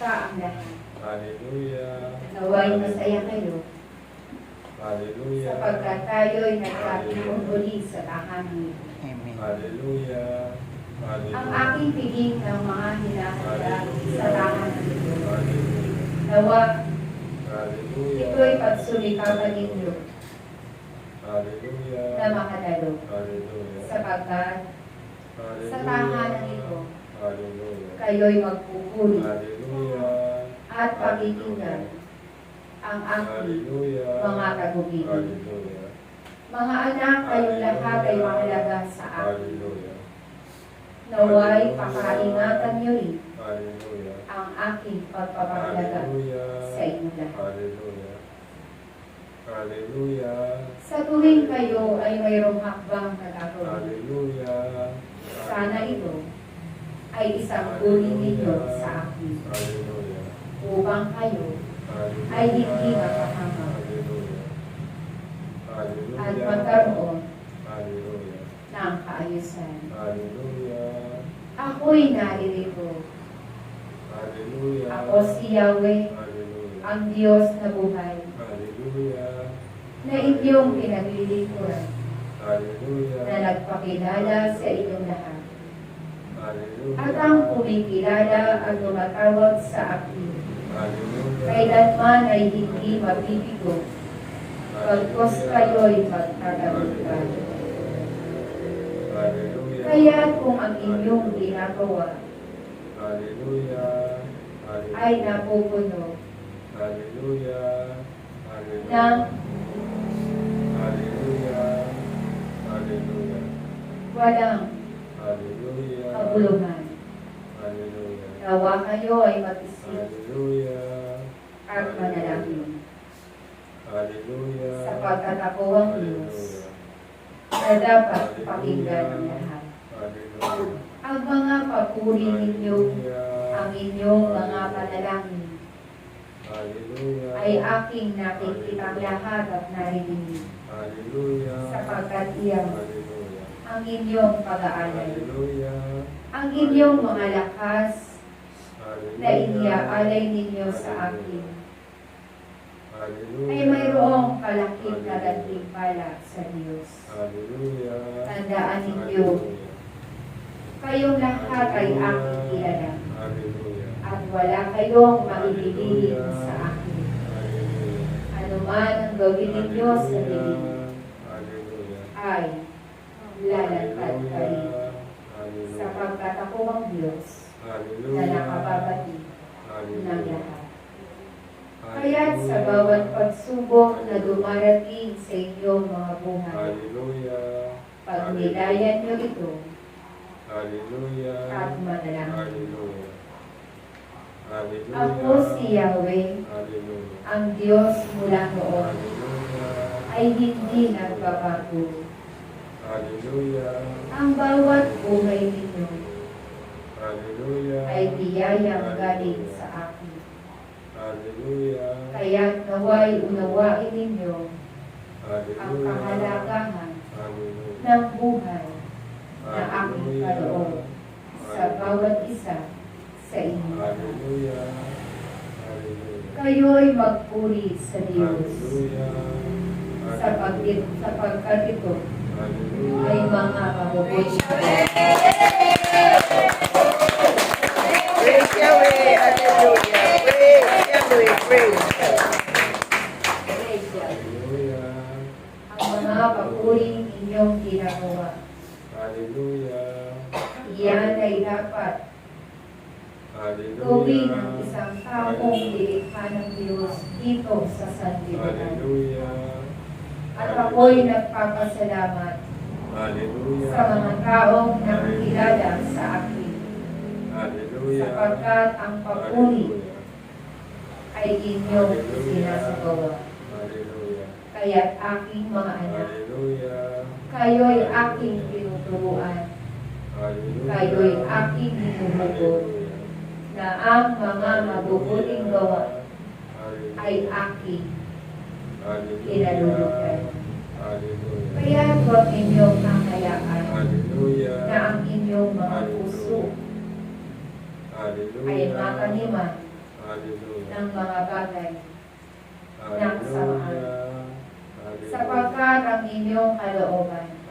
Ang? Hallelujah. Naway masaya kayo Hallelujah. sapagkat tayo'y nagkatipon uli sa tahanan nito. Amen. Hallelujah. Ang Hallelujah. aking piling ng mga hinahanda sa. Hallelujah. Nawa, Hallelujah. ito'y pagsulikapan ninyo Hallelujah. na makadalo Hallelujah. sapagkat Hallelujah. sa tahanan nito, Hallelujah. kayo'y magpupuri Hallelujah. At pakikinggan ang aking mga. Hallelujah. Mga anak, kayong lahat ay mahalaga sa akin. Naway, pakaingatan niyo rin ang aking pagpapahalaga sa inyo lahat. Hallelujah. Sa tuwing kayo ay mayroong hakbang na gagawin, Hallelujah. sana ito ay isang uri ninyo sa akin Hallelujah. Upang kayo ay hindi. Hallelujah. at magkaroon ng kaayusan. Ako'y naririto. Ako si Yahweh, ang Diyos na buhay, na inyong pinaglilingkuran, na nagpakilala sa inyong lahat. At ang kumikilala ang tumatawag sa akin, Kailanman ay hindi mabibigo, pagkos kayo'y. Hallelujah. Kaya kung ang inyong ginagawa Hallelujah. Hallelujah. ay napupuno Hallelujah. Hallelujah. ng Hallelujah. Hallelujah. walang Hallelujah. kabuluhan, Hallelujah. Nawa kayo ay mag-isip Hallelujah. at manalangin. Hallelujah. Sapagkat ako ang Diyos na dapat pakinggan ang lahat. Hallelujah. Ang mga papuri ninyo, ang inyong mga panalangin, Hallelujah. ay aking nakikitang lahat at narinig, Hallelujah. sapagkat iyan Hallelujah. ang inyong pag-aalay. Hallelujah. Ang inyong mga lakas. Na iniaalay ninyo sa akin. Ay mayroong kalaking kagantimpala sa Diyos. Tandaan ninyo, kayong lahat ay aking kilala. At wala kayong maibibigin sa akin. Ano man ang gawin ninyo sa dilim ay lalagkat ka rin. Hallelujah. Sapagkat ako ang Diyos na nakababati ng lahat. Kaya't sa bawat pagsubok na dumarating sa inyong mga buhay, pagnilayan nyo ito Hallelujah. at manalangin. Ako si Yahweh, Hallelujah. ang Diyos mula noon, Hallelujah. ay hindi nagbabago. Hallelujah. Ang bawat buhay ninyo Hallelujah. ay biyayang galing sa akin. Hallelujah. Kaya't naway unawain ninyo ang Hallelujah. kahalagahan Hallelujah. ng buhay na aking kaloob sa bawat isa sa inyo. Hallelujah. Hallelujah. Kayo'y magpuri sa Diyos Hallelujah. sa pagkit sapagkat ito Hallelujah. Ay mga mabubuti. Praise Yahweh. Hallelujah. Praise Yahweh. Praise. Ang mga papuring inyong ginagawa, Hallelujah. iyan ay dapat Hallelujah. gawin ng isang taong nilikha ng Diyos dito sa sanlibutan. Hallelujah. Ako'y nagpapasalamat Hallelujah. sa mga taong nakikilala sa akin. Hallelujah. sapagkat ang papuri ay inyong sinasagawa. Kaya't aking mga anak, Hallelujah. kayo'y aking tinuturuan, kayo'y aking hinuhugot, na ang mga mabubuting gawa ay aking Hallelujah. Hallelujah. Kaya huwag ninyong kakayaan Hallelujah. na ang inyong mga puso Hallelujah. ay makaniman Hallelujah. ng mga bagay. Hallelujah. Hallelujah. Sapagkat ang inyong kalooban